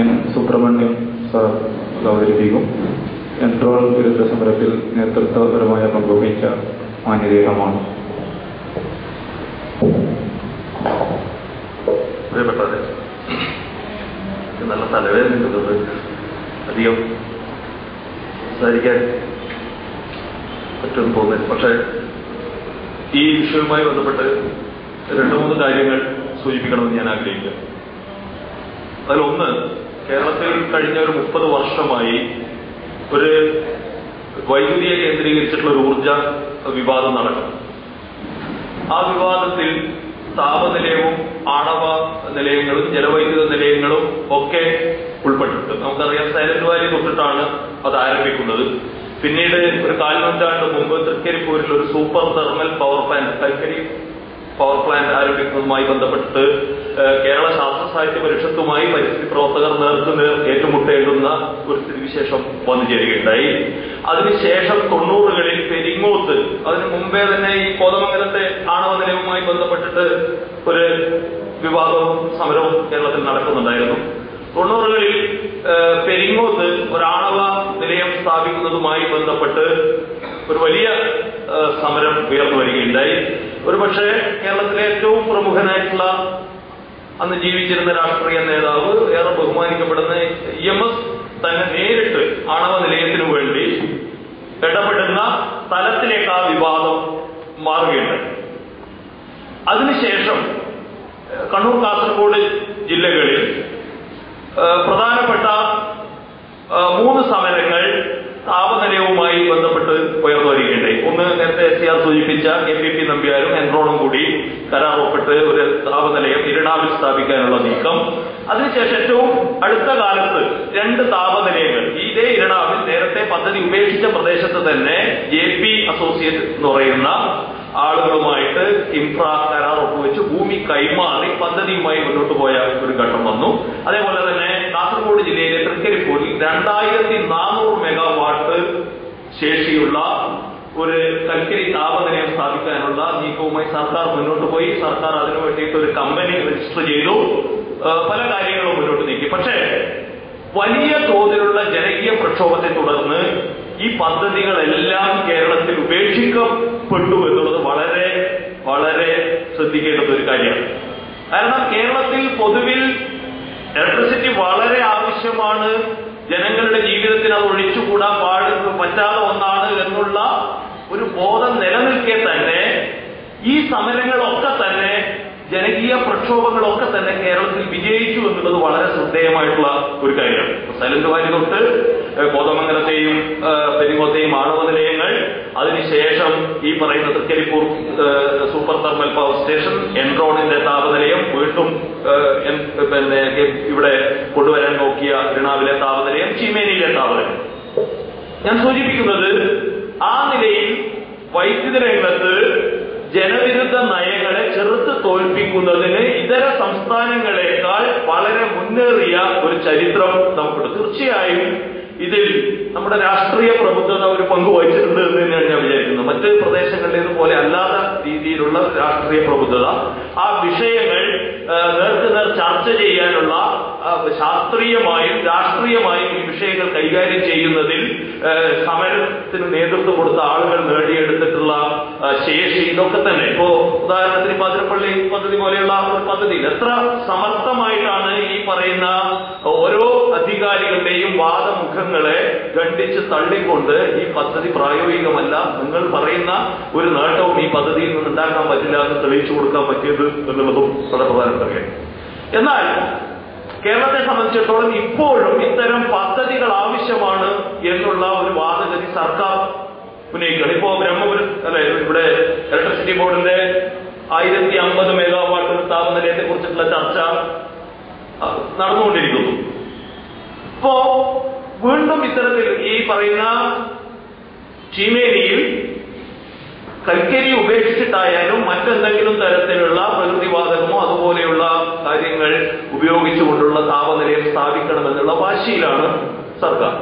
N Subramaniam sir അവതരിപ്പിക്കും എൻട്രോൾ വിരുദ്ധ സമരത്തിൽ നേതൃത്വപരമായ പങ്കുവഹിച്ച മാന്യദേഹമാണ്. പ്രിയപ്പെട്ടവരെ നല്ല തലവേദന അധികം സംസാരിക്കാൻ പറ്റുമെന്ന് തോന്നുന്നില്ല. പക്ഷേ ഈ വിഷയവുമായി ബന്ധപ്പെട്ട് രണ്ട് മൂന്ന് കാര്യങ്ങൾ സൂചിപ്പിക്കണമെന്ന് ഞാൻ ആഗ്രഹിക്കുക അതിലൊന്ന് കേരളത്തിൽ കഴിഞ്ഞ ഒരു മുപ്പത് വർഷമായി ഒരു വൈദ്യുതിയെ കേന്ദ്രീകരിച്ചിട്ടുള്ള ഒരു ഊർജ വിവാദം നടക്കുന്നു ആ വിവാദത്തിൽ താപനിലയവും ആണവ നിലയങ്ങളും ജലവൈദ്യുത നിലയങ്ങളും ഒക്കെ ഉൾപ്പെട്ടിട്ടുണ്ട് നമുക്കറിയാം സൈലന്റ് വാലി തൊട്ടിട്ടാണ് അത് ആരംഭിക്കുന്നത്. പിന്നീട് ഒരു കാൽനൂറ്റാണ്ട് മുമ്പ് തൃക്കരിപ്പൂരിൽ ഒരു സൂപ്പർ തെർമൽ പവർ പ്ലാന്റ് കൽക്കരി പവർ പ്ലാന്റ് ആരംഭിക്കുന്നതുമായി ബന്ധപ്പെട്ട് കേരള ശാസ്ത്ര സാഹിത്യ പരിഷത്തുമായി പരിസ്ഥിതി പ്രവർത്തകർ നേർക്കുനേർ ഏറ്റുമുട്ടേണ്ടുന്ന ഒരു സ്ഥിതിവിശേഷം വന്നു ചേരുകയുണ്ടായി. അതിനുശേഷം തൊണ്ണൂറുകളിൽ പെരിങ്ങോത്ത് അതിനു മുമ്പേ തന്നെ ഈ കോതമംഗലത്തെ ആണവ നിലയവുമായി ബന്ധപ്പെട്ടിട്ട് ഒരു വിവാദവും സമരവും കേരളത്തിൽ നടക്കുന്നുണ്ടായിരുന്നു. തൊണ്ണൂറുകളിൽ പെരിങ്ങോത്ത് ഒരാണവ നിലയം സ്ഥാപിക്കുന്നതുമായി ബന്ധപ്പെട്ട് ഒരു വലിയ സമരം ഉയർന്നു വരികയുണ്ടായി. ഒരുപക്ഷെ കേരളത്തിലെ ഏറ്റവും പ്രമുഖനായിട്ടുള്ള അന്ന് ജീവിച്ചിരുന്ന രാഷ്ട്രീയ നേതാവ് ഏറെ ബഹുമാനിക്കപ്പെടുന്ന എം എസ് തന്നെ നേരിട്ട് ആണവ നിലയത്തിനു വേണ്ടി ഇടപെടുന്ന തലത്തിലേക്ക് ആ വിവാദം മാറുകയുണ്ടായി. അതിനുശേഷം കണ്ണൂർ കാസർഗോഡ് ജില്ലകളിൽ പ്രധാനപ്പെട്ട മൂന്ന് സമരങ്ങൾ താപനിലയവുമായി ബന്ധപ്പെട്ട് ഉയർന്നു വരികയുണ്ടായി. ഒന്ന് നേരത്തെ എസ് ആർ സൂചിപ്പിച്ച എം പി പി നമ്പ്യാരും എൻറോണും കൂടി കരാർ ഒപ്പിട്ട് ഒരു താപനിലയം ഇരിണാവിൽ സ്ഥാപിക്കാനുള്ള നീക്കം. അതിനുശേഷം ഏറ്റവും അടുത്ത കാലത്ത് രണ്ട് താപനിലയങ്ങൾ. ഇതേ ഇരണാവിൽ നേരത്തെ പദ്ധതി ഉപേക്ഷിച്ച പ്രദേശത്ത് തന്നെ ജെ പി അസോസിയേറ്റ് എന്ന് പറയുന്ന ആളുകളുമായിട്ട് ഇൻഫ്ര കരാർ ഒപ്പുവെച്ച് ഭൂമി കൈമാറി പദ്ധതിയുമായി മുന്നോട്ട് പോയ ഒരു ഘട്ടം വന്നു. അതേപോലെ തന്നെ കാസർഗോഡ് ജില്ലയിലെ തൃക്കരിപ്പൂരിൽ രണ്ടായിരത്തി നാനൂറ് മെഗാവാട്ട് ശേഷിയുള്ള ഒരു കൽക്കരി താപനിലയം സ്ഥാപിക്കാനുള്ള നീക്കവുമായി സർക്കാർ മുന്നോട്ട് പോയി. സർക്കാർ അതിനു വേണ്ടിയിട്ട് ഒരു കമ്പനി രജിസ്റ്റർ ചെയ്തു. പല കാര്യങ്ങളും മുന്നോട്ട് നീക്കി. പക്ഷേ വലിയ തോതിലുള്ള ജനകീയ പ്രക്ഷോഭത്തെ തുടർന്ന് ഈ പദ്ധതികളെല്ലാം കേരളത്തിൽ ഉപേക്ഷിക്കപ്പെട്ടു എന്നുള്ളത് വളരെ വളരെ ശ്രദ്ധിക്കേണ്ടുന്ന ഒരു കാര്യമാണ്. കാരണം കേരളത്തിൽ പൊതുവിൽ ഇലക്ട്രിസിറ്റി വളരെ ആവശ്യമാണ്. ജനങ്ങളുടെ ജീവിതത്തിന് അത് ഒഴിച്ചുകൂടാൻ പാടുന്ന പറ്റാത്ത ഒന്നാണ് എന്നുള്ള ഒരു ബോധം നിലനിൽക്കെ തന്നെ ഈ സമരങ്ങളൊക്കെ തന്നെ ജനകീയ പ്രക്ഷോഭങ്ങളൊക്കെ തന്നെ കേരളത്തിൽ വിജയിച്ചു എന്നുള്ളത് വളരെ ശ്രദ്ധേയമായിട്ടുള്ള ഒരു കാര്യമാണ് സൈലന്റ് തൊട്ട് കോതമംഗലത്തെയും പെരിങ്ങോത്തെയും ആണവ നിലയങ്ങൾ അതിനുശേഷം ഈ പറയുന്ന Trikaripur super thermal power station എൻറോണിന്റെ താപനിലയം വീണ്ടും പിന്നെ ഇവിടെ കൊണ്ടുവരാൻ നോക്കിയ ഋണാവിലെ താപനിലയം ചീമേനിയിലെ താപനിലയം. ഞാൻ സൂചിപ്പിക്കുന്നത് ആ നിലയിൽ വൈദ്യുത രംഗത്ത് ജനവിരുദ്ധ നയങ്ങളെ ചെറുത്ത് തോൽപ്പിക്കുന്നതിന് ഇതര സംസ്ഥാനങ്ങളെക്കാൾ വളരെ മുന്നേറിയ ഒരു ചരിത്രം നമുക്കുണ്ട്. തീർച്ചയായും ഇതിൽ നമ്മുടെ രാഷ്ട്രീയ പ്രബുദ്ധത ഒരു പങ്ക് വഹിച്ചിട്ടുണ്ട് എന്ന് തന്നെയാണ് ഞാൻ വിചാരിക്കുന്നത്. മറ്റ് പ്രദേശങ്ങളിലേത് പോലെ അല്ലാത്ത രീതിയിലുള്ള രാഷ്ട്രീയ പ്രബുദ്ധത ആ വിഷയങ്ങൾ നേർക്ക് നേർക്കുനേർ ചർച്ച ചെയ്യാനുള്ള ശാസ്ത്രീയമായും രാഷ്ട്രീയമായും ഈ വിഷയങ്ങൾ കൈകാര്യം ചെയ്യുന്നതിൽ സമരത്തിന് നേതൃത്വം കൊടുത്ത ആളുകൾ നേടിയെടുത്തിട്ടുള്ള ശേഷി ഇതൊക്കെ തന്നെ. ഇപ്പോ ഉദാഹരണത്തിന് പാതിരപ്പള്ളി പദ്ധതി പോലെയുള്ള ഒരു പദ്ധതിയിൽ എത്ര സമർത്ഥമായിട്ടാണ് ഈ പറയുന്ന ഓരോ അധികാരികളുടെയും വാദമുഖങ്ങളെ ഖണ്ഡിച്ച് തള്ളിക്കൊണ്ട് ഈ പദ്ധതി പ്രായോഗികമല്ല. നിങ്ങൾ പറയുന്ന ഒരു നേട്ടവും ഈ പദ്ധതിയിൽ നിന്ന് ഉണ്ടാക്കാൻ പറ്റില്ല എന്ന് തെളിയിച്ചു കൊടുക്കാൻ പറ്റിയത് എന്നുള്ളതും വളരെ പ്രധാനപ്പെട്ട എന്നാൽ കേരളത്തെ സംബന്ധിച്ചിടത്തോളം ഇപ്പോഴും ഇത്തരം പദ്ധതികൾ ആവശ്യമാണ് എന്നുള്ള ഒരു വാദഗതി സർക്കാർ ഉന്നയിക്കുകയാണ്. ഇപ്പോ ബ്രഹ്മപുരം അല്ലെ ഇവിടെ ഇലക്ട്രിസിറ്റി ബോർഡിന്റെ ആയിരത്തി അമ്പത് മെഗാവാട്ട് താപനിലയത്തെ കുറിച്ചിട്ടുള്ള ചർച്ച നടന്നുകൊണ്ടിരിക്കുന്നു. ഇപ്പോ വീണ്ടും ഇത്തരത്തിൽ ഈ പറയുന്ന ചീമേനിയിൽ കൽക്കരി ഉപേക്ഷിച്ചിട്ടായാലും മറ്റെന്തെങ്കിലും തരത്തിലുള്ള പ്രകൃതിവാതകമോ അതുപോലെയുള്ള കാര്യങ്ങൾ ഉപയോഗിച്ചുകൊണ്ടുള്ള താപനിലയം സ്ഥാപിക്കണമെന്നുള്ള വാശിയിലാണ് സർക്കാർ.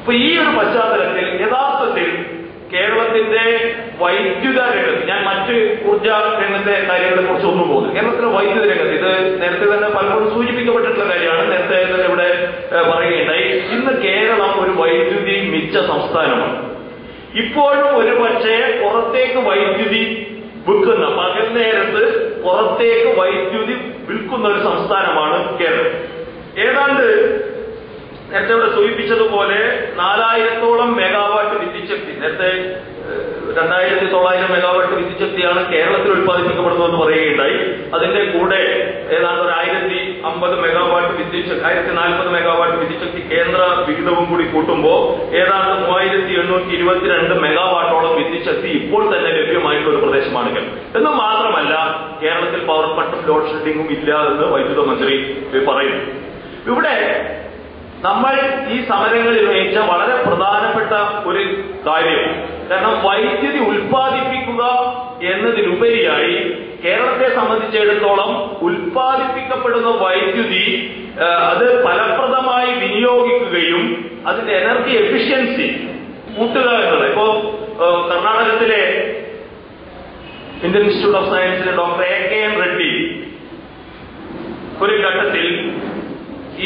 അപ്പൊ ഈ ഒരു പശ്ചാത്തലത്തിൽ യഥാർത്ഥത്തിൽ കേരളത്തിന്റെ വൈദ്യുത രംഗത്ത് ഞാൻ മറ്റ് ഊർജ രംഗത്തെ കാര്യങ്ങളെ കുറിച്ച് ഒന്നും പോകുന്നു കേരളത്തിലെ വൈദ്യുത രംഗത്ത് ഇത് നേരത്തെ തന്നെ പലപ്പോഴും സൂചിപ്പിക്കപ്പെട്ടിട്ടുള്ള കാര്യമാണ്. നേരത്തെ തന്നെ ഇവിടെ പറയുകയുണ്ടായി. ഇന്ന് കേരളം ഒരു വൈദ്യുതി മിച്ച സംസ്ഥാനമാണ്. ഇപ്പോഴും ഒരു പക്ഷേ പുറത്തേക്ക് വൈദ്യുതി വിൽക്കുന്ന പകൽ നേരത്ത് പുറത്തേക്ക് വൈദ്യുതി വിൽക്കുന്ന ഒരു സംസ്ഥാനമാണ് കേരളം. ഏതാണ്ട് നേരത്തെ ഇവിടെ സൂചിപ്പിച്ചതുപോലെ നാലായിരത്തോളം മെഗാവാട്ട് വിദ്യുച്ഛക്തി നേരത്തെ രണ്ടായിരത്തി തൊള്ളായിരം മെഗാവാട്ട് വിദ്യുച്ഛക്തിയാണ് കേരളത്തിൽ ഉത്പാദിപ്പിക്കപ്പെടുന്നതെന്ന് പറയുകയുണ്ടായി. അതിന്റെ കൂടെ ഏതാണ്ട് ഒരു ആയിരത്തി അമ്പത് മെഗാവാട്ട് വിദ്യുച്ഛക്തി ആയിരത്തി നാൽപ്പത് മെഗാവാട്ട് വിദ്യുച്ഛക്തി കേന്ദ്ര വിഹിതവും കൂടി കൂട്ടുമ്പോൾ ഏതാണ്ട് മൂവായിരത്തി എണ്ണൂറ്റി ഇരുപത്തിരണ്ട് മെഗാവാട്ടോളം വിദ്യുച്ഛക്തി ഇപ്പോൾ തന്നെ ലഭ്യമായിട്ടുള്ള ഒരു പ്രദേശമാണ് എന്ന് മാത്രമല്ല കേരളത്തിൽ പവർ കട്ടും ലോഡ് ഷെഡിങ്ങും ഇല്ല എന്ന് വൈദ്യുത മന്ത്രി പറയുന്നു. ഇവിടെ നമ്മൾ ഈ സമരങ്ങളിൽ ഉന്നയിച്ച വളരെ പ്രധാനപ്പെട്ട ഒരു കാര്യം കാരണം വൈദ്യുതി ഉൽപ്പാദിപ്പിക്കുക എന്നതിലുപരിയായി കേരളത്തെ സംബന്ധിച്ചിടത്തോളം ഉൽപ്പാദിപ്പിക്കപ്പെടുന്ന വൈദ്യുതി അത് ഫലപ്രദമായി വിനിയോഗിക്കുകയും അതിന്റെ എനർജി എഫിഷ്യൻസി കൂട്ടുക എന്നത്. ഇപ്പോ കർണാടകത്തിലെ Indian Institute of സയൻസിലെ doctor A K N Reddy ഒരു ഘട്ടത്തിൽ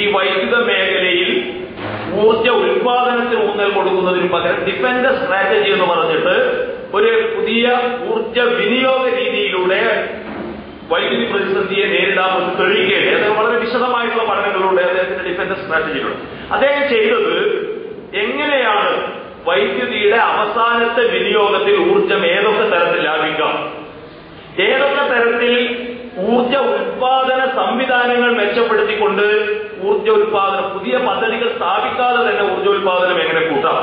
ഈ വൈദ്യുത മേഖലയിൽ ഊർജ ഉൽപാദനത്തിന് ഊന്നൽ കൊടുക്കുന്നതിന് പകരം ഡിഫൻഡ് സ്ട്രാറ്റജി എന്ന് പറഞ്ഞിട്ട് ഒരു പുതിയ ഊർജ വിനിയോഗ രീതിയിലൂടെ വൈദ്യുതി പ്രതിസന്ധിയെ നേരിടാമെന്ന് തെളിയിക്കുകയാണ് അദ്ദേഹം വളരെ വിശദമായിട്ടുള്ള പഠനങ്ങളിലൂടെ അദ്ദേഹത്തിന്റെ ഡിഫൻഡ് സ്ട്രാറ്റജിയിലൂടെ അദ്ദേഹം ചെയ്തത് എങ്ങനെയാണ് വൈദ്യുതിയുടെ അവസാനത്തെ വിനിയോഗത്തിൽ ഊർജം ഏതൊക്കെ തരത്തിൽ ലാഭിക്കാം? ഏതൊക്കെ തരത്തിൽ ഊർജ ഉൽപാദന സംവിധാനങ്ങൾ മെച്ചപ്പെടുത്തിക്കൊണ്ട് ഊർജ ഉൽപാദനം പുതിയ പദ്ധതികൾ സ്ഥാപിക്കാതെ തന്നെ ഊർജ ഉൽപാദനം എങ്ങനെ കൂട്ടാം?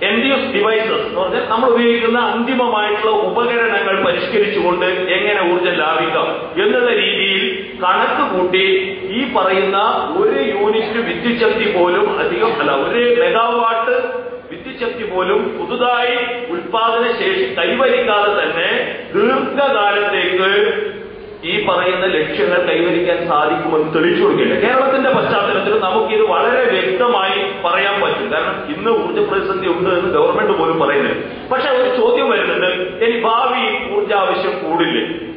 എൻ ഡി എൻഡ്യൂസ് ഡിവൈസസ് എന്ന് പറഞ്ഞാൽ നമ്മൾ ഉപയോഗിക്കുന്ന അന്തിമമായിട്ടുള്ള ഉപകരണങ്ങൾ പരിഷ്കരിച്ചുകൊണ്ട് എങ്ങനെ ഊർജം ലാഭിക്കാം എന്നുള്ള രീതിയിൽ കണക്ക് കൂട്ടി ഈ പറയുന്ന ഒരു യൂണിറ്റ് വിദ്യുച്ഛക്തി പോലും അധികം അല്ല ഒരു മെഗാവാട്ട് വിദ്യുച്ഛക്തി പോലും പുതുതായി ഉൽപാദന ശേഷി കൈവരിക്കാതെ തന്നെ ദീർഘകാലത്തേക്ക് ഈ പറയുന്ന ലക്ഷ്യങ്ങൾ കൈവരിക്കാൻ സാധിക്കുമെന്ന് തെളിയിച്ചു കൊടുക്കില്ല കേരളത്തിന്റെ പശ്ചാത്തലത്തിൽ നമുക്കിത് വളരെ വ്യക്തമായി പറയാൻ പറ്റും. കാരണം ഇന്ന് ഊർജ പ്രതിസന്ധി ഉണ്ട് എന്ന് ഗവൺമെന്റ് പോലും പറയുന്നില്ല. പക്ഷെ ഒരു ചോദ്യം വരുന്നുണ്ട്. ഇനി ഭാവിയിൽ ഊർജാവശ്യം കൂടില്ലേ?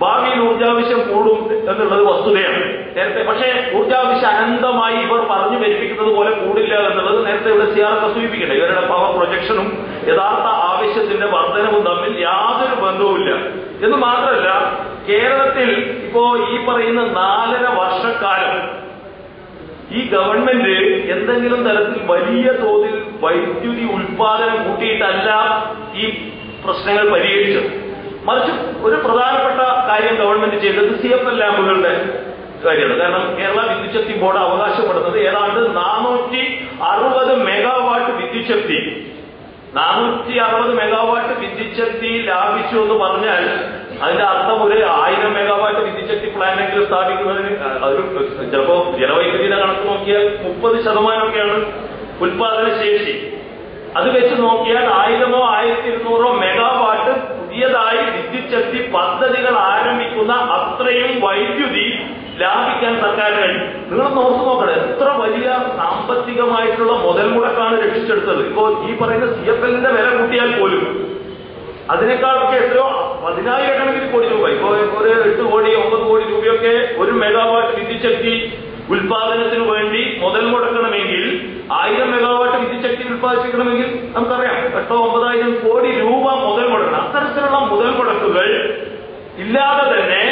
ഭാവിയിൽ ഊർജാവശ്യം കൂടും എന്നുള്ളത് വസ്തുതയാണ്. നേരത്തെ പക്ഷേ ഊർജാവശ്യം അനന്തമായി ഇവർ പറഞ്ഞു ധരിപ്പിക്കുന്നത് പോലെ കൂടില്ല എന്നുള്ളത് നേരത്തെ ഇവിടെ സിയാർ സൂചിപ്പിക്കട്ടെ. ഇവരുടെ പവർ പ്രൊജക്ഷനും യഥാർത്ഥ ആവശ്യത്തിന്റെ വർധനവും തമ്മിൽ യാതൊരു ബന്ധവുമില്ല. എന്ന് മാത്രമല്ല കേരളത്തിൽ ഇപ്പോ ഈ പറയുന്ന നാലര വർഷക്കാലം ഈ ഗവൺമെന്റ് എന്തെങ്കിലും തരത്തിൽ വലിയ തോതിൽ വൈദ്യുതി ഉൽപാദനം കൂട്ടിയിട്ടല്ല ഈ പ്രശ്നങ്ങൾ പരിഹരിച്ചത്. മറിച്ച് ഒരു പ്രധാനപ്പെട്ട കാര്യം ഗവൺമെന്റ് ചെയ്തത് സി എഫ് എൽ ലാബുകളുടെ കാര്യമാണ്. കാരണം കേരള വിദ്യുച്ഛക്തി ബോർഡ് അവകാശപ്പെടുന്നത് ഏതാണ്ട് നാനൂറ്റി അറുപത് മെഗാവാട്ട് വിദ്യുച്ഛക്തി നാനൂറ്റി അറുപത് മെഗാവാട്ട് വിദ്യുച്ഛക്തി ലാഭിച്ചു എന്ന് പറഞ്ഞാൽ അതിന്റെ അർത്ഥം ഒരു ആയിരം മെഗാവാറ്റ് വിദ്യുശക്തി പ്ലാന്റെങ്കിലും സ്ഥാപിക്കുന്നതിന് അതൊരു ചിലപ്പോ ജലവൈദ്യുതിയുടെ കണക്ക് നോക്കിയാൽ മുപ്പത് ശതമാനമൊക്കെയാണ് ഉൽപാദന ശേഷി. അത് വെച്ച് നോക്കിയാൽ ആയിരമോ ആയിരത്തി ഇരുന്നൂറോ മെഗാവാട്ട് പുതിയതായി വിദ്യുച്ഛക്തി പദ്ധതികൾ ആരംഭിക്കുന്ന അത്രയും വൈദ്യുതി ലാഭിക്കാൻ സർക്കാരിന് കഴിയും. നിങ്ങൾ നോക്കി നോക്കണം എത്ര വലിയ സാമ്പത്തികമായിട്ടുള്ള മുതൽ മുടക്കാണ് രക്ഷിച്ചെടുത്തത് ഇപ്പോ ഈ പറയുന്ന സി എഫ് എല്ലിന്റെ വില കൂട്ടിയാൽ പോലും അതിനേക്കാളൊക്കെ എത്രയോ? പതിനായിരക്കണക്കിന് കോടി രൂപ. ഇപ്പോ ഒരു എട്ട് കോടി ഒമ്പത് കോടി രൂപയൊക്കെ ഒരു മെഗാവാട്ട് വിദ്യുച്ഛക്തി ഉൽപാദനത്തിന് വേണ്ടി മുതൽ മുടക്കണമെങ്കിൽ ആയിരം മെഗാവാട്ട് വിദ്യുച്ഛക്തി ഉൽപ്പാദിപ്പിക്കണമെങ്കിൽ നമുക്കറിയാം എട്ടോ ഒമ്പതായിരം കോടി രൂപ മുതൽ മുടക്കണം. അത്തരത്തിലുള്ള മുതൽ മുടക്കുകൾ ഇല്ലാതെ തന്നെ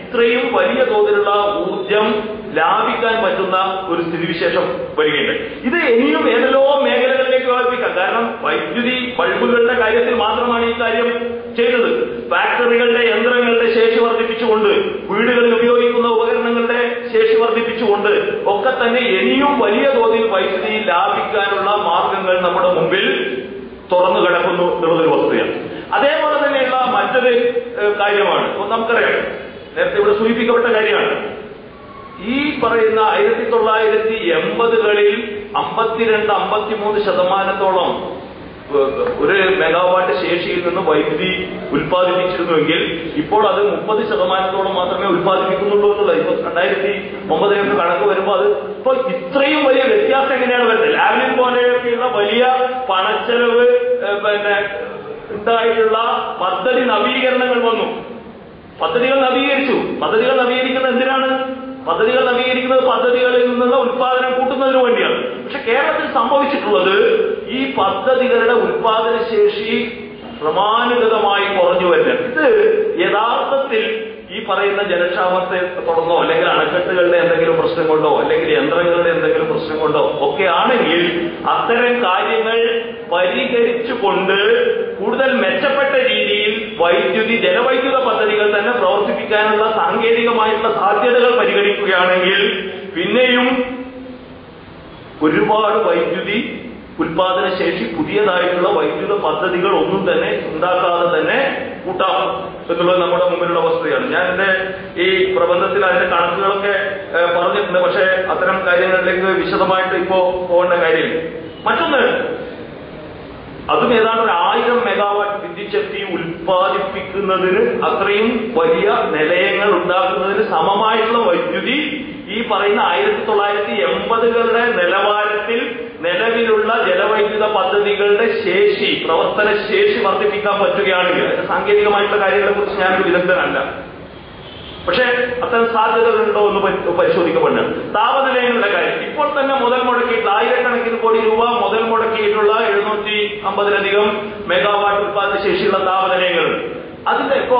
ഇത്രയും വലിയ തോതിലുള്ള ഊർജം ലാഭിക്കാൻ പറ്റുന്ന ഒരു സ്ഥിതിവിശേഷം വരികയുണ്ട്. ഇത് ഇനിയും ഏതെല്ലോ മേഖലകളിലേക്ക് വ്യാപിപ്പിക്കാം കാരണം വൈദ്യുതി ബൾബുകളുടെ കാര്യത്തിൽ മാത്രമാണ് ഈ കാര്യം ചെയ്തത്. ഫാക്ടറികളുടെ യന്ത്രങ്ങളുടെ ശേഷി വർദ്ധിപ്പിച്ചുകൊണ്ട് വീടുകളിൽ ഉപയോഗിക്കുന്ന ഉപകരണങ്ങളുടെ ശേഷി വർദ്ധിപ്പിച്ചുകൊണ്ട് ഒക്കെ തന്നെ ഇനിയും വലിയ തോതിൽ വൈദ്യുതി ലാഭിക്കാനുള്ള മാർഗങ്ങൾ നമ്മുടെ മുമ്പിൽ തുറന്നു കിടക്കുന്നു എന്നുള്ളൊരു വസ്തുതയാണ്. അതേപോലെ തന്നെയുള്ള മറ്റൊരു കാര്യമാണ്. നമുക്കറിയാം. നേരത്തെ ഇവിടെ സൂചിപ്പിക്കപ്പെട്ട കാര്യമാണ്. ഈ പറയുന്ന ആയിരത്തി തൊള്ളായിരത്തി എൺപതുകളിൽ അമ്പത്തിരണ്ട് അമ്പത്തിമൂന്ന് ശതമാനത്തോളം ഒരു മെഗാവാട്ട് ശേഷിയിൽ നിന്ന് വൈദ്യുതി ഉൽപ്പാദിപ്പിച്ചിരുന്നുവെങ്കിൽ ഇപ്പോൾ അത് മുപ്പത് ശതമാനത്തോളം മാത്രമേ ഉൽപ്പാദിപ്പിക്കുന്നുള്ളൂ എന്നുള്ളത്. ഇപ്പൊ രണ്ടായിരത്തി ഒമ്പതിലേക്ക് കണക്ക് വരുമ്പോൾ അത് ഇപ്പൊ ഇത്രയും വലിയ വ്യത്യാസം എങ്ങനെയാണ് വരുന്നത്? ലാവ്ലിൻ പോലെയൊക്കെയുള്ള വലിയ പണച്ചെലവ് പിന്നെ ഉണ്ടായിട്ടുള്ള പദ്ധതി നവീകരണങ്ങൾ വന്നു. പദ്ധതികൾ നവീകരിച്ചു. പദ്ധതികൾ നവീകരിക്കുന്നത് എന്തിനാണ്? പദ്ധതികൾ നവീകരിക്കുന്നത് പദ്ധതികളിൽ നിന്നുള്ള ഉത്പാദനം കൂട്ടുന്നതിന് വേണ്ടിയാണ്. പക്ഷെ കേരളത്തിൽ സംഭവിച്ചിട്ടുള്ളത് ഈ പദ്ധതികളുടെ ഉത്പാദന ശേഷി ക്രമാനുഗതമായി കുറഞ്ഞു വരുന്നത് ഇത് യഥാർത്ഥത്തിൽ ഈ പറയുന്ന ജലക്ഷാമത്തെ തുടർന്നോ അല്ലെങ്കിൽ അണക്കെട്ടുകളുടെ എന്തെങ്കിലും പ്രശ്നം കൊണ്ടോ അല്ലെങ്കിൽ യന്ത്രങ്ങളുടെ എന്തെങ്കിലും പ്രശ്നം കൊണ്ടോ ഒക്കെ ആണെങ്കിൽ അത്തരം കാര്യങ്ങൾ പരിഹരിച്ചുകൊണ്ട് കൂടുതൽ മെച്ചപ്പെട്ട രീതിയിൽ വൈദ്യുതി ജലവൈദ്യുത പദ്ധതികൾ തന്നെ പ്രവർത്തിപ്പിക്കാനുള്ള സാങ്കേതികമായിട്ടുള്ള സാധ്യതകൾ പരിഗണിക്കുകയാണെങ്കിൽ പിന്നെയും ഒരുപാട് വൈദ്യുതി ഉൽപാദന ശേഷി പുതിയതായിട്ടുള്ള വൈദ്യുത പദ്ധതികൾ ഒന്നും തന്നെ ഉണ്ടാക്കാതെ തന്നെ കൂട്ടാം എന്നുള്ളത് നമ്മുടെ മുമ്പിലുള്ള വസ്തുതയാണ് ഞാൻ എന്റെ ഈ പ്രബന്ധത്തിൽ അതിന്റെ കണക്കുകളൊക്കെ പറഞ്ഞിട്ടുണ്ട്. പക്ഷെ അത്തരം കാര്യങ്ങളിലേക്ക് വിശദമായിട്ട് ഇപ്പോ പോകേണ്ട കാര്യമില്ല. മറ്റൊന്ന് അതും ഏതാണ്ട് ഒരു ആയിരം മെഗാവാട്ട് വിദ്യുച്ഛക്തി ഉൽപ്പാദിപ്പിക്കുന്നതിന് അത്രയും വലിയ നിലയങ്ങൾ ഉണ്ടാക്കുന്നതിന് സമമായിട്ടുള്ള വൈദ്യുതി ഈ പറയുന്ന ആയിരത്തി തൊള്ളായിരത്തി എൺപതുകളുടെ നിലവാരത്തിൽ നിലവിലുള്ള ജലവൈദ്യുത പദ്ധതികളുടെ ശേഷി പ്രവർത്തന ശേഷി വർദ്ധിപ്പിക്കാൻ പറ്റുകയാണെങ്കിൽ അതിന്റെ സാങ്കേതികമായിട്ടുള്ള കാര്യങ്ങളെ കുറിച്ച് ഞാനൊരു വിദഗ്ധനല്ല. പക്ഷേ അത്തരം സാധ്യതകളുണ്ടോ എന്ന് പരിശോധിക്കപ്പെടുന്നു താപനിലയങ്ങളുടെ കാര്യം. ഇപ്പോൾ തന്നെ മുതൽ മുടക്കിയിട്ടുള്ള ആയിരക്കണക്കിന് കോടി രൂപ മുതൽ മുടക്കിയിട്ടുള്ള എഴുന്നൂറ്റി അമ്പതിലധികം മെഗാവാട്ട് ഉത്പാദന ശേഷിയുള്ള താപനിലയങ്ങളുണ്ട്. അതിന്റെ ഇപ്പോ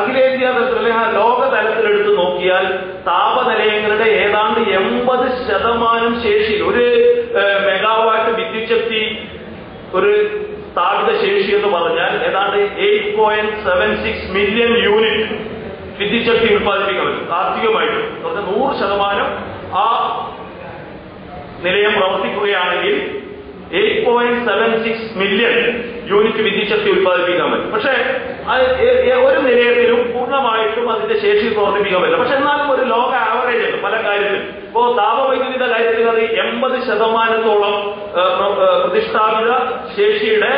അഖിലേന്ത്യാ തലത്തിൽ അല്ലെങ്കിൽ ലോക തലത്തിലെടുത്ത് നോക്കിയാൽ താപനിലയങ്ങളുടെ ഏതാണ്ട് എൺപത് ശതമാനം ശേഷി ഒരു മെഗാവാട്ട് വിദ്യുച്ഛക്തി ഒരു സ്ഥാപിത ശേഷി എന്ന് പറഞ്ഞാൽ ഏതാണ്ട് eight point seven six million unit വിദ്യുച്ഛക്തി ഉൽപ്പാദിപ്പിക്കാൻ പറ്റും കാർത്തികമായിട്ട് എന്ന് പറഞ്ഞാൽ നൂറ് ശതമാനം ആ നിലയം പ്രവർത്തിക്കുകയാണെങ്കിൽ eight point seven six million unit വിദ്യുച്ഛക്തി ഉത്പാദിപ്പിക്കാൻ പറ്റും. പക്ഷേ ഒരു നിലയത്തിലും പൂർണമായിട്ടും അതിന്റെ ശേഷി പ്രവർത്തിപ്പിക്കാൻ പറ്റില്ല. പക്ഷെ എന്നാലും ഒരു ലോക ആവറേജ് ഉണ്ട് പല കാര്യത്തിലും. ഇപ്പോ താപവൈദ്യുതിയുടെ കാര്യത്തിൽ അത് എൺപത് ശതമാനത്തോളം പ്രതിഷ്ഠാപിത ശേഷിയുടെ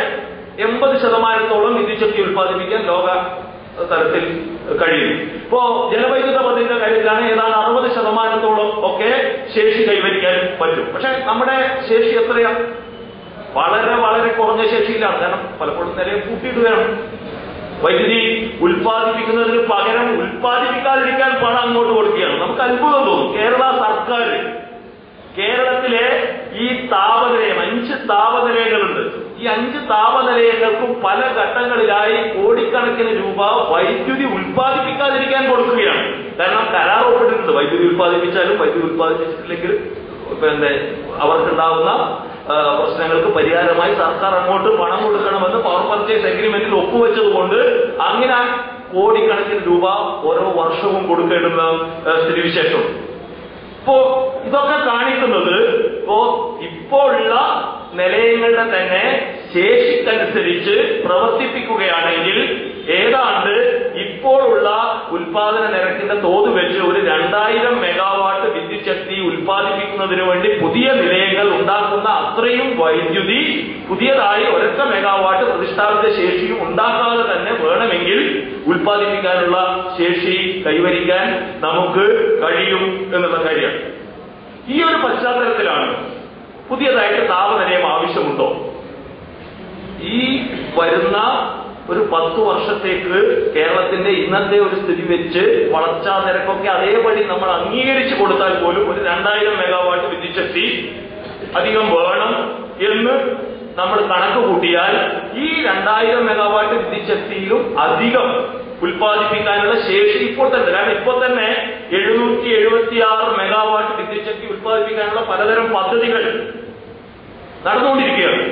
എൺപത് ശതമാനത്തോളം വിദ്യുച്ഛക്തി ഉത്പാദിപ്പിക്കാൻ ലോക തലത്തിൽ കഴിയും. ഇപ്പോ ജലവൈദ്യുത പദ്ധതിയുടെ കാര്യത്തിലാണ് ഏതാണ്ട് അറുപത് ശതമാനത്തോളം ഒക്കെ ശേഷി കൈവരിക്കാൻ പറ്റും. പക്ഷെ നമ്മുടെ ശേഷി എത്രയാ? വളരെ വളരെ കുറഞ്ഞ ശേഷിയിലാണ്. കാരണം പലപ്പോഴും നിലയെ കൂട്ടിയിട്ട് വേണം. വൈദ്യുതി ഉൽപ്പാദിപ്പിക്കുന്നതിന് പകരം ഉൽപ്പാദിപ്പിക്കാതിരിക്കാൻ പണം അങ്ങോട്ട് കൊടുക്കുകയാണ്. നമുക്ക് അത്ഭുതം തോന്നും. കേരള സർക്കാർ കേരളത്തിലെ ഈ താപനിലയം അഞ്ച് താപനിലയങ്ങളുണ്ട്. ഈ അഞ്ച് താപനിലയങ്ങൾക്കും പല ഘട്ടങ്ങളിലായി കോടിക്കണക്കിന് രൂപ വൈദ്യുതി ഉൽപ്പാദിപ്പിക്കാതിരിക്കാൻ കൊടുക്കുകയാണ്. കാരണം കരാർ ഒപ്പിട്ടിട്ടുണ്ട്. വൈദ്യുതി ഉൽപ്പാദിപ്പിച്ചാലും വൈദ്യുതി ഉൽപ്പാദിപ്പിച്ചിട്ടില്ലെങ്കിൽ അവർക്കുണ്ടാവുന്ന പ്രശ്നങ്ങൾക്ക് പരിഹാരമായി സർക്കാർ അങ്ങോട്ട് പണം കൊടുക്കണമെന്ന് പവർ പർച്ചേസ് അഗ്രിമെന്റിൽ ഒപ്പുവെച്ചതുകൊണ്ട് അങ്ങനെ കോടിക്കണക്കിന് രൂപ ഓരോ വർഷവും കൊടുക്കേണ്ടുന്ന സ്ഥിതിവിശേഷം. ഇപ്പോ ഇതൊക്കെ കാണിക്കുന്നത് ഇപ്പോ ഇപ്പോഴുള്ള നിലയങ്ങളുടെ തന്നെ ശേഷിക്കനുസരിച്ച് പ്രവർത്തിപ്പിക്കുകയാണെങ്കിൽ ഏതാണ്ട് ഇപ്പോഴുള്ള ഉൽപാദന നിരക്കിന്റെ തോത് വെച്ച് ഒരു രണ്ടായിരം മെഗാവാട്ട് വിദ്യുച്ഛക്തി ഉൽപ്പാദിപ്പിക്കുന്നതിന് വേണ്ടി പുതിയ നിലയങ്ങൾ ഉണ്ടാക്കുന്ന അത്രയും വൈദ്യുതി പുതിയതായി ഒരൊറ്റ മെഗാവാട്ട് പ്രതിഷ്ഠാപിത ശേഷിയും ഉണ്ടാക്കാതെ തന്നെ വേണമെങ്കിൽ ഉൽപ്പാദിപ്പിക്കാനുള്ള ശേഷി കൈവരിക്കാൻ നമുക്ക് കഴിയും എന്നുള്ള കാര്യമാണ് ഈ ഒരു പശ്ചാത്തലത്തിലാണ് പുതിയതായിട്ട് താപനിലയം ആവശ്യമുണ്ടോ? ഈ വരുന്ന ഒരു പത്ത് വർഷത്തേക്ക് കേരളത്തിന്റെ ഇന്നത്തെ ഒരു സ്ഥിതി വെച്ച് വളർച്ചാ നിരക്കൊക്കെ അതേപടി നമ്മൾ അംഗീകരിച്ചു കൊടുത്താൽ പോലും ഒരു രണ്ടായിരം മെഗാവാട്ട് വിദ്യുച്ഛക്തി അധികം വേണം എന്ന് നമ്മൾ കണക്ക് കൂട്ടിയാൽ ഈ രണ്ടായിരം മെഗാവാട്ട് വിദ്യുച്ഛക്തിയിലും അധികം ഉൽപ്പാദിപ്പിക്കാനുള്ള ശേഷി ഇപ്പോൾ തന്നെ കാരണം ഇപ്പോൾ തന്നെ എഴുന്നൂറ്റി എഴുപത്തി ആറ് മെഗാവാട്ട് വിദ്യുച്ഛക്തി ഉൽപ്പാദിപ്പിക്കാനുള്ള പലതരം പദ്ധതികൾ നടന്നുകൊണ്ടിരിക്കുകയാണ്.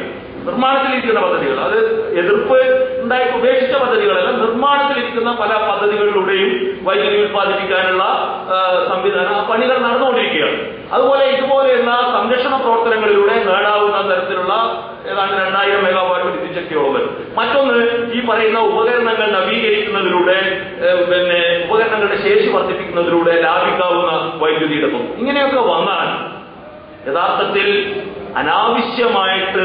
നിർമ്മാണത്തിലിരിക്കുന്ന പദ്ധതികൾ അത് എതിർപ്പ് ഉണ്ടായി ഉപേക്ഷിച്ച പദ്ധതികളല്ല നിർമ്മാണത്തിലിരിക്കുന്ന പല പദ്ധതികളിലൂടെയും വൈദ്യുതി ഉൽപ്പാദിപ്പിക്കാനുള്ള സംവിധാനം ആ പണികൾ നടന്നുകൊണ്ടിരിക്കുകയാണ്. അതുപോലെ ഇതുപോലെയുള്ള സംരക്ഷണ പ്രവർത്തനങ്ങളിലൂടെ നേടാവുന്ന തരത്തിലുള്ള ഏതാണ്ട് രണ്ടായിരം മെഗാവാട്ട് വരും മറ്റൊന്ന് ഈ പറയുന്ന ഉപകരണങ്ങൾ നവീകരിക്കുന്നതിലൂടെ പിന്നെ ഉപകരണങ്ങളുടെ ശേഷി വർദ്ധിപ്പിക്കുന്നതിലൂടെ ലാഭിക്കാവുന്ന വൈദ്യുതിയുടെ ഇങ്ങനെയൊക്കെ വന്നാൽ യഥാർത്ഥത്തിൽ അനാവശ്യമായിട്ട്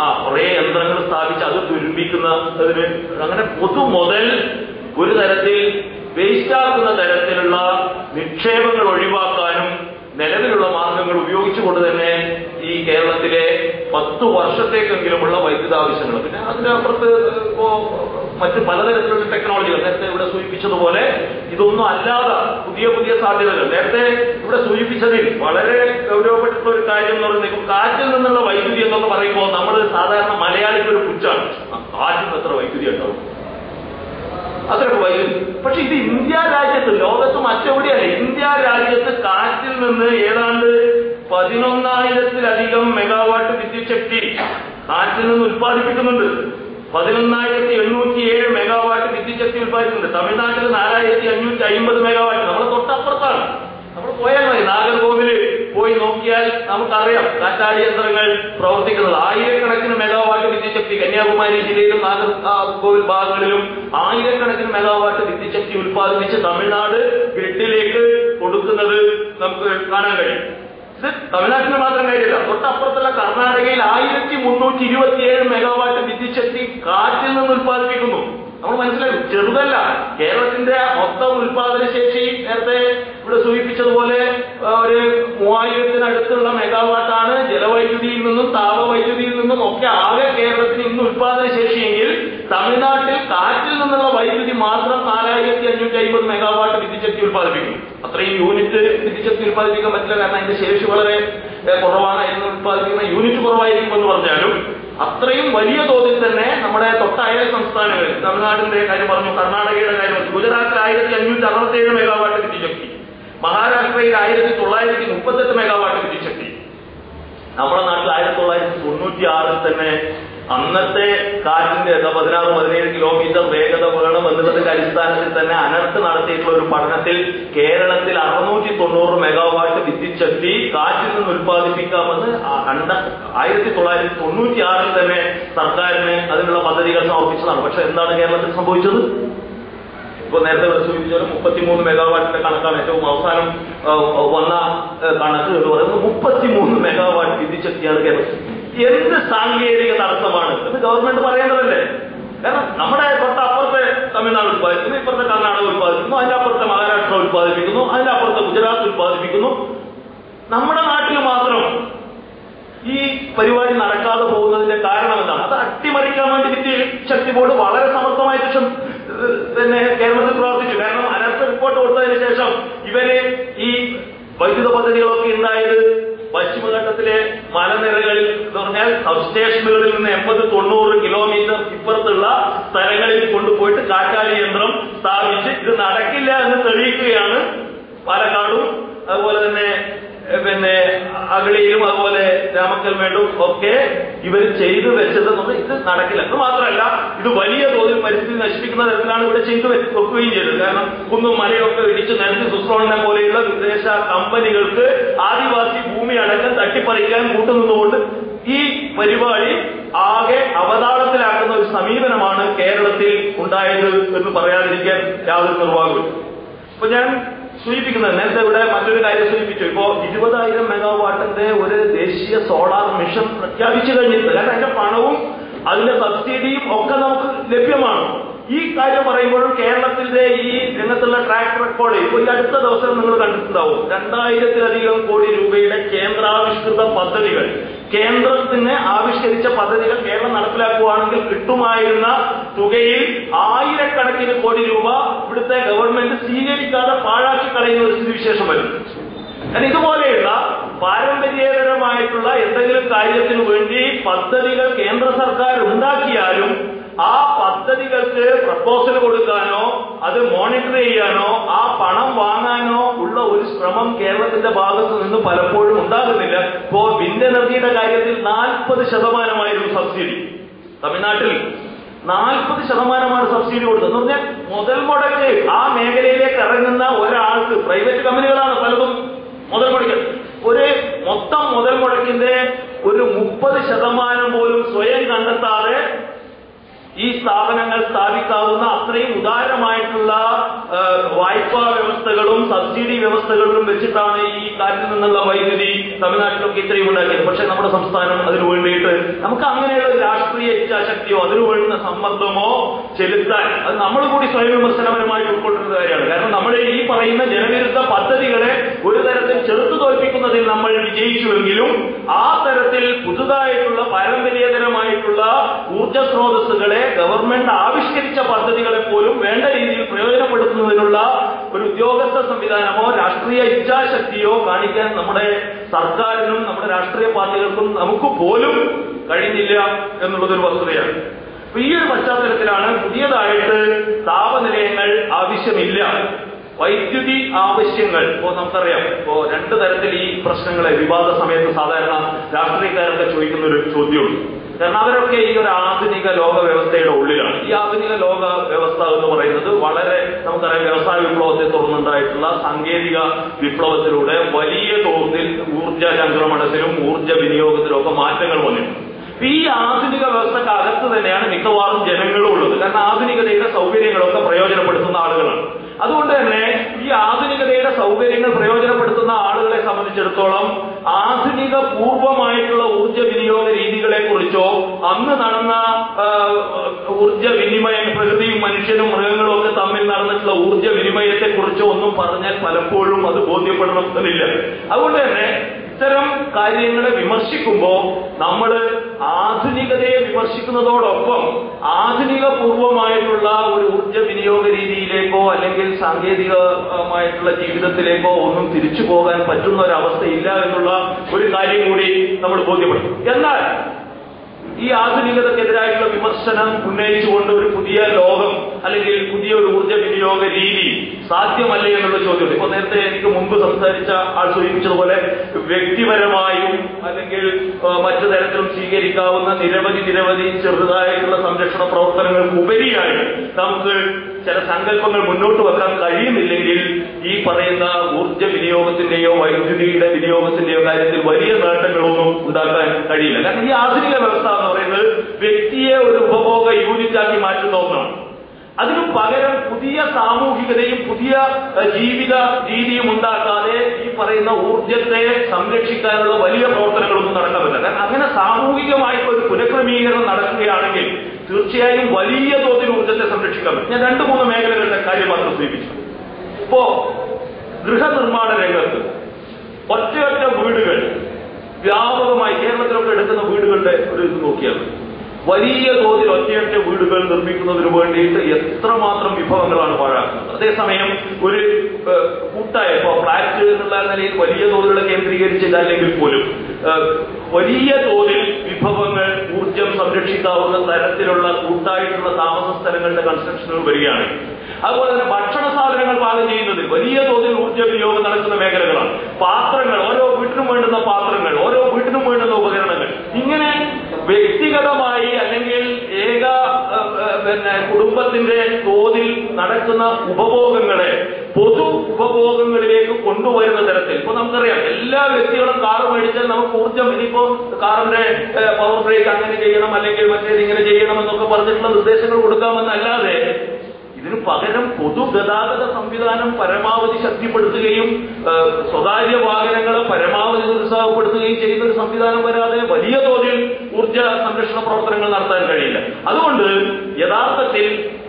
ആ കുറെ യന്ത്രങ്ങൾ സ്ഥാപിച്ച് അത് തുരുമ്പിക്കുന്നതിന് അങ്ങനെ പൊതു മുതൽ ഒരു തരത്തിൽ വേസ്റ്റാക്കുന്ന തരത്തിലുള്ള നിക്ഷേപങ്ങൾ ഒഴിവാക്കാനും നിലവിലുള്ള മാർഗങ്ങൾ ഉപയോഗിച്ചുകൊണ്ട് തന്നെ ഈ കേരളത്തിലെ പത്തു വർഷത്തേക്കെങ്കിലുമുള്ള വൈദ്യുത ആവശ്യങ്ങൾ പിന്നെ അതിനപ്പുറത്ത് ഇപ്പോ മറ്റ് പലതരത്തിലുള്ള ടെക്നോളജികൾ നേരത്തെ ഇവിടെ സൂചിപ്പിച്ചതുപോലെ ഇതൊന്നും അല്ലാതെ പുതിയ സാധ്യതകൾ. നേരത്തെ ഇവിടെ സൂചിപ്പിച്ചതിൽ വളരെ ഗൗരവപ്പെട്ടിട്ടുള്ള ഒരു കാര്യം എന്ന് പറയുന്നത് കാറ്റിൽ നിന്നുള്ള വൈദ്യുതി എന്നൊക്കെ പറയുമ്പോൾ നമ്മൾ സാധാരണ മലയാളിക്ക് ഒരു പുച്ഛാണ്. ആ, കാറ്റിൽ എത്ര വൈദ്യുതി ഉണ്ടാവും? അത്രയൊക്കെ വൈദ്യുതി. പക്ഷെ ഇത് ഇന്ത്യ രാജ്യത്ത് ലോകത്ത് മറ്റെവിടെയല്ല ഇന്ത്യ രാജ്യത്ത് കാറ്റിൽ നിന്ന് ഏതാണ്ട് പതിനൊന്നായിരത്തിലധികം മെഗാവാട്ട് വിദ്യുച്ഛക്തി കാറ്റിൽ നിന്ന് ഉത്പാദിപ്പിക്കുന്നുണ്ട് പതിനൊന്നായിരത്തി എണ്ണൂറ്റി ഏഴ് മെഗാവാട്ട് വിദ്യുച്ഛക്തി ഉൽപ്പാദിപ്പിക്കുന്നുണ്ട് തമിഴ്നാട്ടിൽ നാലായിരത്തി അഞ്ഞൂറ്റി അമ്പത് മെഗാവാട്ട് നമ്മൾ തൊട്ടപ്പുറത്താണ്. നമ്മൾ പോയാൽ മതി. നാഗർകോവിൽ പോയി നോക്കിയാൽ നമുക്കറിയാം കാറ്റാടി യന്ത്രങ്ങൾ പ്രവർത്തിക്കുന്നത്. ആയിരക്കണക്കിന് മെഗാവാട്ട് വിദ്യുച്ഛക്തി കന്യാകുമാരി ജില്ലയിലും നാഗർകോവിൽ ഭാഗങ്ങളിലും ആയിരക്കണക്കിന് മെഗാവാട്ട് വിദ്യുച്ഛക്തി ഉൽപ്പാദിപ്പിച്ച് തമിഴ്നാട് ഗ്രിഡിലേക്ക് കൊടുക്കുന്നത് നമുക്ക് കാണാൻ കഴിയും. ഇത് തമിഴ്നാട്ടിന് മാത്രം കാര്യമില്ല. തൊട്ടപ്പുറത്തുള്ള കർണാടകയിൽ ആയിരത്തി മുന്നൂറ്റി ഇരുപത്തിയേഴ് മെഗാവാട്ട് വിദ്യുച്ഛക്തി കാറ്റിൽ നിന്ന് ഉത്പാദിപ്പിക്കുന്നു നമ്മൾ മനസ്സിലാക്കും ചെറുതല്ല. കേരളത്തിന്റെ മൊത്തം ഉത്പാദന ശേഷി നേരത്തെ ഇവിടെ സൂചിപ്പിച്ചതുപോലെ ഒരു മൂവായിരത്തിനടുത്തുള്ള മെഗാവാട്ടാണ് ജലവൈദ്യുതിയിൽ നിന്നും താപവൈദ്യുതിയിൽ നിന്നും ഒക്കെ ആകെ കേരളത്തിന് ഇന്ന് ഉത്പാദന ശേഷിയെങ്കിൽ തമിഴ്നാട്ടിൽ കാറ്റിൽ നിന്നുള്ള വൈദ്യുതി മാത്രം നാലായിരത്തി അഞ്ഞൂറ്റി അമ്പത് മെഗാവാട്ട് വിദ്യുച്ഛക്തി ഉത്പാദിപ്പിക്കും അത്രയും യൂണിറ്റ് വിദ്യുച്ഛക്തി ഉത്പാദിപ്പിക്കാൻ പറ്റില്ല കാരണം അതിന്റെ ശേഷി വളരെ കുറവാണ് എന്ന് ഉത്പാദിപ്പിക്കുന്ന യൂണിറ്റ് കുറവായിരിക്കും എന്ന് പറഞ്ഞാലും അത്രയും വലിയ തോതിൽ തന്നെ നമ്മുടെ തൊട്ടയൽ സംസ്ഥാനങ്ങളിൽ തമിഴ്നാടിന്റെ കാര്യം പറഞ്ഞു കർണാടകയുടെ കാര്യം ഗുജറാത്തിൽ ആയിരത്തി അഞ്ഞൂറ്റി അറുപത്തി ഏഴ് മെഗാവാട്ട് ശക്തി ആയിരത്തി തൊള്ളായിരത്തി മുപ്പത്തെട്ട് മെഗാവാട്ട് വിദ്യുച്ഛക്തി നമ്മുടെ നാട്ടിൽ ആയിരത്തി തൊള്ളായിരത്തി തൊണ്ണൂറ്റി ആറിൽ തന്നെ അന്നത്തെ കാറ്റിന്റെ പതിനാറ് പതിനേഴ് കിലോമീറ്റർ വേഗത വേണം എന്നുള്ളതിന്റെ അടിസ്ഥാനത്തിൽ തന്നെ അനർത്ത് നടത്തിയിട്ടുള്ള ഒരു പഠനത്തിൽ കേരളത്തിൽ അറുന്നൂറ്റി തൊണ്ണൂറ് മെഗാവാട്ട് വിദ്യുച്ഛക്തി കാറ്റിൽ നിന്ന് ഉത്പാദിപ്പിക്കാമെന്ന് ആയിരത്തി തൊള്ളായിരത്തി തൊണ്ണൂറ്റി ആറിൽ തന്നെ സർക്കാരിന് അതിനുള്ള പദ്ധതികൾ സമർപ്പിച്ചതാണ്. പക്ഷെ എന്താണ് കേരളത്തിൽ സംഭവിച്ചത്? ഇപ്പൊ നേരത്തെ സൂചിപ്പിച്ചാലും മുപ്പത്തിമൂന്ന് മെഗാവാട്ടിന്റെ കണക്കാണ് ഏറ്റവും അവസാനം വന്ന കണക്ക് എന്ന് പറയുന്നത് മുപ്പത്തിമൂന്ന് മെഗാവാട്ട് വിദ്യുച്ഛക്തിയാണ് കേരളം. എന്ത് സാങ്കേതിക തടസ്സമാണ്? ഇത് ഗവൺമെന്റ് പറയേണ്ടതല്ലേ? കാരണം നമ്മുടെ തൊട്ട് അപ്പുറത്തെ തമിഴ്നാട് ഉത്പാദിപ്പിക്കുന്നു ഇപ്പുറത്തെ കർണാടക ഉത്പാദിപ്പിക്കുന്നു അതിന്റെ അപ്പുറത്തെ മഹാരാഷ്ട്ര ഉത്പാദിപ്പിക്കുന്നു അതിന്റെ അപ്പുറത്തെ ഗുജറാത്ത് ഉത്പാദിപ്പിക്കുന്നു. നമ്മുടെ നാട്ടിൽ മാത്രം ഈ പരിപാടി നടക്കാതെ പോകുന്നതിന്റെ കാരണം എന്താണ്? അത് അട്ടിമറിക്കാൻ വേണ്ടി ശക്തി ബോർഡ് വളരെ സമർത്ഥമായിട്ട് ശ്രം- പിന്നെ കേരളത്തിൽ പ്രവർത്തിച്ചു. കാരണം അനർത്ഥ റിപ്പോർട്ട് കൊടുത്തതിന് ശേഷം ഇവർ ഈ വൈദ്യുത പദ്ധതികളൊക്കെ ഉണ്ടായത് പശ്ചിമഘട്ടത്തിലെ മലനിരകളിൽ എന്ന് പറഞ്ഞാൽ സബ്സ്റ്റേഷനുകളിൽ നിന്ന് എൺപത് തൊണ്ണൂറ് കിലോമീറ്റർ ഇപ്പുറത്തുള്ള സ്ഥലങ്ങളിൽ കൊണ്ടുപോയിട്ട് കാറ്റാടി യന്ത്രം സ്ഥാപിച്ച് ഇത് നടക്കില്ല എന്ന് തെളിയിക്കുകയാണ് പാലക്കാടും. അതുപോലെ തന്നെ പിന്നെ അഗളിയിലും അതുപോലെ രാമക്കൽമേടും ഒക്കെ ഇവർ ചെയ്തു വെച്ചത് എന്ന് ഇത് നടക്കില്ല. എന്ന് മാത്രമല്ല ഇത് വലിയ തോതിൽ പരിസ്ഥിതി നശിപ്പിക്കുന്ന തരത്തിലാണ് ഇവിടെ ചെയ്തു വെക്കുകയും ചെയ്തത്? കാരണം കുന്നും മലയൊക്കെ ഇടിച്ച് നിരത്തി സുസ്രോണിനെ പോലെയുള്ള വിദേശ കമ്പനികൾക്ക് ആദിവാസി ഭൂമി അടക്കം തട്ടിപ്പറിക്കാൻ കൂട്ടുനിന്നുകൊണ്ട് ഈ പരിപാടി ആകെ അവതാളത്തിലാക്കുന്ന ഒരു സമീപനമാണ് കേരളത്തിൽ ഉണ്ടായത് എന്ന് പറയാതിരിക്കാൻ യാതൊരു നിർവാഹമില്ല അപ്പൊ ഞാൻ സൂചിപ്പിക്കുന്നത് നേരത്തെ ഇവിടെ മറ്റൊരു കാര്യം സൂചിപ്പിച്ചു. ഇപ്പോ ഇരുപതായിരം മെഗാവാട്ടിന്റെ ഒരു ദേശീയ സോളാർ മിഷൻ പ്രഖ്യാപിച്ചു കഴിഞ്ഞിട്ടുണ്ട്. കാരണം അതിന്റെ പണവും അതിന്റെ സബ്സിഡിയും ഒക്കെ നമുക്ക് ലഭ്യമാണ്. ഈ കാര്യം പറയുമ്പോഴും കേരളത്തിന്റെ ഈ രംഗത്തുള്ള ട്രാക്ക് റെക്കോർഡ് ഇപ്പൊ ഈ അടുത്ത ദിവസം നിങ്ങൾ കണ്ടിട്ടുണ്ടാവും. രണ്ടായിരത്തിലധികം കോടി രൂപയുടെ കേന്ദ്രാവിഷ്കൃത പദ്ധതികൾ. കേന്ദ്രത്തിന് ആവിഷ്കരിച്ച പദ്ധതികൾ കേരളം നടപ്പിലാക്കുകയാണെങ്കിൽ കിട്ടുമായിരുന്ന തുകയിൽ ആയിരക്കണക്കിന് കോടി രൂപ ഇവിടുത്തെ ഗവൺമെന്റ് സ്വീകരിക്കാതെ പാഴാക്കി കളയുന്ന ഒരു സ്ഥിതിവിശേഷം വരുന്നു കാരണം ഇതുപോലെയുള്ള പാരമ്പര്യേതരമായിട്ടുള്ള എന്തെങ്കിലും കാര്യത്തിന് വേണ്ടി പദ്ധതികൾ കേന്ദ്ര സർക്കാർ ഉണ്ടാക്കിയാലും ആ പദ്ധതികൾക്ക് പ്രപ്പോസൽ കൊടുക്കാനോ അത് മോണിറ്റർ ചെയ്യാനോ ആ പണം വാങ്ങാനോ ഉള്ള ഒരു ശ്രമം കേരളത്തിന്റെ ഭാഗത്തു നിന്ന് പലപ്പോഴും ഉണ്ടാകുന്നില്ല. ഇപ്പോ വിൻഡ് എനർജിയുടെ കാര്യത്തിൽ നാൽപ്പത് ശതമാനമായിരുന്നു സബ്സിഡി. തമിഴ്നാട്ടിൽ നാൽപ്പത് ശതമാനമാണ് സബ്സിഡി കൊടുത്തത്. എന്ന് പറഞ്ഞാൽ മുതൽ മുടക്ക് ആ മേഖലയിലേക്ക് ഇറങ്ങുന്ന ഒരാൾക്ക് പ്രൈവറ്റ് കമ്പനികളാണ് പലതും മുതൽ മുടക്കൽ ഒരു മൊത്തം മുതൽ മുടക്കിന്റെ ഒരു മുപ്പത് ശതമാനം പോലും സ്വയം കണ്ടെത്താതെ ഈ സ്ഥാപനങ്ങൾ സ്ഥാപിക്കാവുന്ന അത്രയും ഉദാരമായിട്ടുള്ള വായ്പാ വ്യവസ്ഥകളും സബ്സിഡി വ്യവസ്ഥകളിലും വെച്ചിട്ടാണ് ഈ കാറ്റിൽ നിന്നുള്ള വൈദ്യുതി തമിഴ്നാട്ടിലൊക്കെ ഇത്രയും ഉണ്ടാക്കിയത്. പക്ഷെ നമ്മുടെ സംസ്ഥാനം അതിനു വേണ്ടിയിട്ട് നമുക്ക് അങ്ങനെയുള്ള രാഷ്ട്രീയ ഇച്ഛാശക്തിയോ അതിനു വേണ്ടുന്ന സമ്മർദ്ദമോ ചെലുത്താൻ അത് നമ്മൾ കൂടി സ്വയം വിമർശനപരമായിട്ട് ഉൾക്കൊള്ളുന്ന കാര്യമാണ്. കാരണം നമ്മുടെ ഈ പറയുന്ന ജനവിരുദ്ധ പദ്ധതികളെ ഒരു തരത്തിൽ ചെറുത്തു തോൽപ്പിക്കുന്നതിൽ നമ്മൾ വിജയിച്ചുവെങ്കിലും ആ തരത്തിൽ പുതുതായിട്ടുള്ള പാരമ്പര്യേതരമായിട്ടുള്ള ഊർജ സ്രോതസ്സുകളെ ഗവൺമെന്റ് ആവിഷ്കരിച്ച പദ്ധതികളെ പോലും വേണ്ട രീതിയിൽ പ്രയോജനപ്പെടുത്തുന്നതിനുള്ള ഒരു ഉദ്യോഗസ്ഥ സംവിധാനമോ രാഷ്ട്രീയ ഇച്ഛാശക്തിയോ കാണിക്കാൻ നമ്മുടെ സർക്കാരിനും നമ്മുടെ രാഷ്ട്രീയ പാർട്ടികൾക്കും നമുക്ക് പോലും കഴിഞ്ഞില്ല എന്നുള്ളതൊരു വസ്തുതയാണ്. അപ്പൊ ഈ ഒരു പശ്ചാത്തലത്തിലാണ് പുതിയതായിട്ട് താപനിലയങ്ങൾ ആവശ്യമില്ല. വൈദ്യുതി ആവശ്യങ്ങൾ. ഇപ്പോ നമുക്കറിയാം ഇപ്പോ രണ്ട് തരത്തിൽ ഈ പ്രശ്നങ്ങളെ വിവാദ സമയത്ത് സാധാരണ രാഷ്ട്രീയക്കാരൊക്കെ ചോദിക്കുന്ന ഒരു ചോദ്യമുണ്ട്. കാരണം അവരൊക്കെ ഈ ഒരു ആധുനിക ലോക വ്യവസ്ഥയുടെ ഉള്ളിലാണ്. ഈ ആധുനിക ലോക വ്യവസ്ഥ എന്ന് പറയുന്നത് വളരെ നമുക്കറിയാം വ്യവസായ വിപ്ലവത്തെ തുടർന്നുണ്ടായിട്ടുള്ള സാങ്കേതിക വിപ്ലവത്തിലൂടെ വലിയ തോതിൽ ഊർജ സംക്രമണത്തിലും ഊർജ വിനിയോഗത്തിലും ഒക്കെ മാറ്റങ്ങൾ വന്നിട്ടുണ്ട്. ഈ ആധുനിക വ്യവസ്ഥക്ക് അകത്ത് തന്നെയാണ് മിക്കവാറും ജനങ്ങളും ഉള്ളത്. കാരണം ആധുനികതയുടെ സൗകര്യങ്ങളൊക്കെ പ്രയോജനപ്പെടുത്തുന്ന ആളുകളാണ്. അതുകൊണ്ട് തന്നെ ഈ ആധുനികതയുടെ സൗകര്യങ്ങൾ പ്രയോജനപ്പെടുത്തുന്ന ആളുകളെ സംബന്ധിച്ചിടത്തോളം ആധുനിക പൂർവമായിട്ടുള്ള ഊർജ വിനിയോഗ രീതികളെ കുറിച്ചോ അന്ന് നടന്ന ഊർജ വിനിമയം പ്രകൃതിയും മനുഷ്യനും മൃഗങ്ങളും ഒക്കെ തമ്മിൽ നടന്നിട്ടുള്ള ഊർജ വിനിമയത്തെ കുറിച്ചോ ഒന്നും പറഞ്ഞാൽ പലപ്പോഴും അത് ബോധ്യപ്പെടണമെന്നില്ല അതുകൊണ്ട് തന്നെ ഇത്തരം കാര്യങ്ങളെ വിമർശിക്കുമ്പോൾ നമ്മൾ ആധുനികതയെ വിമർശിക്കുന്നതോടൊപ്പം ആധുനിക പൂർവമായിട്ടുള്ള ഒരു ഊർജ വിനിയോഗ രീതിയിലേക്കോ അല്ലെങ്കിൽ സാങ്കേതികമായിട്ടുള്ള ജീവിതത്തിലേക്കോ ഒന്നും തിരിച്ചു പോകാൻ പറ്റുന്ന ഒരു അവസ്ഥയില്ല എന്നുള്ള ഒരു കാര്യം കൂടി നമ്മൾ ബോധ്യപ്പെടും എന്നാൽ ഈ ആധുനികതക്കെതിരായിട്ടുള്ള വിമർശനം ഉന്നയിച്ചുകൊണ്ട് ഒരു പുതിയ ലോകം അല്ലെങ്കിൽ പുതിയ ഒരു ഊർജ വിനിയോഗ രീതി സാധ്യമല്ലേ എന്നുള്ള ചോദ്യം ഇപ്പൊ നേരത്തെ എനിക്ക് മുമ്പ് സംസാരിച്ച ആൾ സൂചിപ്പിച്ചതുപോലെ വ്യക്തിപരമായും അല്ലെങ്കിൽ മറ്റു തരത്തിലും സ്വീകരിക്കാവുന്ന നിരവധി നിരവധി ചെറുതായിട്ടുള്ള സംരക്ഷണ പ്രവർത്തനങ്ങൾക്ക് ഉപരിയായി നമുക്ക് ചില സങ്കല്പങ്ങൾ മുന്നോട്ട് വെക്കാൻ കഴിയുന്നില്ലെങ്കിൽ ഈ പറയുന്ന ഊർജ വിനിയോഗത്തിന്റെയോ വൈദ്യുതിയുടെ വിനിയോഗത്തിന്റെയോ കാര്യത്തിൽ വലിയ നേട്ടങ്ങളൊന്നും ഉണ്ടാക്കാൻ കഴിയില്ല. കാരണം ഈ ആധുനിക വ്യവസ്ഥ എന്ന് പറയുന്നത് വ്യക്തിയെ ഒരു ഉപഭോഗ യൂണിറ്റാക്കി മാറ്റുന്ന ഒന്നാണ് അതിനു പകരം പുതിയ സാമൂഹികതയും പുതിയ ജീവിത രീതിയും ഉണ്ടാക്കാതെ ഈ പറയുന്ന ഊർജത്തെ സംരക്ഷിക്കാനുള്ള വലിയ പ്രവർത്തനങ്ങളൊന്നും നടക്കുന്നില്ല കാരണം അങ്ങനെ സാമൂഹികമായിട്ടുള്ള ഒരു പുനഃക്രമീകരണം നടക്കുകയാണെങ്കിൽ തീർച്ചയായും വലിയ തോതിൽ ഊർജത്തെ സംരക്ഷിക്കാൻ പറ്റും. ഞാൻ രണ്ട് മൂന്ന് മേഖലകളുടെ കാര്യം മാത്രം സൂചിപ്പിച്ചു. ഇപ്പോ ഗൃഹനിർമ്മാണ രംഗത്ത് ഒറ്റയൊറ്റ വീടുകൾ വ്യാപകമായി കേരളത്തിലൊക്കെ എടുക്കുന്ന വീടുകളുടെ ഒരു ഇത് നോക്കിയാൽ. വലിയ തോതിൽ ഒറ്റയൊറ്റ വീടുകൾ നിർമ്മിക്കുന്നതിന് വേണ്ടിയിട്ട് എത്രമാത്രം വിഭവങ്ങളാണ് പാഴാക്കുന്നത്. അതേസമയം ഒരു കൂട്ടായ ഇപ്പോൾ ഫ്ലാറ്റ് എന്നുള്ള നിലയിൽ വലിയ തോതിലുള്ള കേന്ദ്രീകരിച്ചില്ല അല്ലെങ്കിൽ പോലും വലിയ തോതിൽ വിഭവങ്ങൾ ഊർജം സംരക്ഷിക്കാവുന്ന തരത്തിലുള്ള കൂട്ടായിട്ടുള്ള താമസ സ്ഥലങ്ങളുടെ കൺസ്ട്രക്ഷനുകൾ വരികയാണ്. അതുപോലെ തന്നെ ഭക്ഷണ സാധനങ്ങൾ പാകം ചെയ്യുന്നതിൽ വലിയ തോതിൽ ഊർജ വിനിയോഗം നടക്കുന്ന മേഖലകളാണ്. പാത്രങ്ങൾ ഓരോ വീട്ടിനും വേണ്ടുന്ന പാത്രങ്ങൾ ഓരോ വീട്ടിനും വേണ്ടുന്ന ഉപകരണങ്ങൾ ഇങ്ങനെ വ്യക്തിഗതമായി അല്ലെങ്കിൽ ഏക പിന്നെ കുടുംബത്തിന്റെ തോതിൽ നടക്കുന്ന ഉപഭോഗങ്ങളെ പൊതു ഉപഭോഗങ്ങളിലേക്ക് കൊണ്ടുവരുന്ന തരത്തിൽ. ഇപ്പൊ നമുക്കറിയാം എല്ലാ വ്യക്തികളും കാർ മേടിച്ചാൽ നമുക്ക് ഊർജം ഇനിയിപ്പോ കാറിന്റെ പവർ ബ്രേക്ക് അങ്ങനെ ചെയ്യണം അല്ലെങ്കിൽ മറ്റേത് ഇങ്ങനെ ചെയ്യണം എന്നൊക്കെ പറഞ്ഞിട്ടുള്ള നിർദ്ദേശങ്ങൾ കൊടുക്കാമെന്നല്ലാതെ ഇതിനു പകരം പൊതുഗതാഗത സംവിധാനം പരമാവധി ശക്തിപ്പെടുത്തുകയും സ്വകാര്യ വാഹനങ്ങളെ പരമാവധി നിരുത്സാഹപ്പെടുത്തുകയും ചെയ്യുന്ന ഒരു സംവിധാനം വരാതെ വലിയ തോതിൽ ഊർജ സംരക്ഷണ പ്രവർത്തനങ്ങൾ നടത്താൻ കഴിയില്ല. അതുകൊണ്ട് യഥാർത്ഥത്തിൽ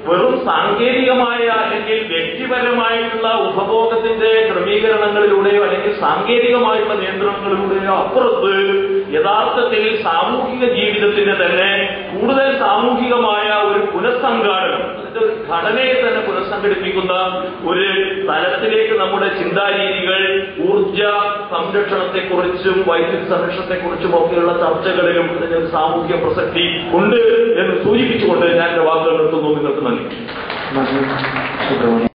വെറും സാങ്കേതികമായ അല്ലെങ്കിൽ വ്യക്തിപരമായിട്ടുള്ള ഉപഭോഗത്തിന്റെ ക്രമീകരണങ്ങളിലൂടെയോ അല്ലെങ്കിൽ സാങ്കേതികമായിട്ടുള്ള നിയന്ത്രണങ്ങളിലൂടെയോ അപ്പുറത്ത് യഥാർത്ഥത്തിൽ സാമൂഹിക ജീവിതത്തിന്റെ തന്നെ കൂടുതൽ സാമൂഹികമായ ഒരു പുനഃസംഘാടനം ഘടനയെ തന്നെ പുനഃസംഘടിപ്പിക്കുന്ന ഒരു തലത്തിലേക്ക് നമ്മുടെ ചിന്താരീതികൾ ഊർജ സംരക്ഷണത്തെക്കുറിച്ചും വൈദ്യുതി സംരക്ഷണത്തെക്കുറിച്ചും ഒക്കെയുള്ള ചർച്ചകളിലും അതിന് ഒരു സാമൂഹ്യ പ്രസക്തി ഉണ്ട് എന്ന് സൂചിപ്പിച്ചുകൊണ്ട് ഞാൻ എന്റെ വാക്കുകൾ നിർത്തുന്നു. നിങ്ങൾക്ക് നന്ദി.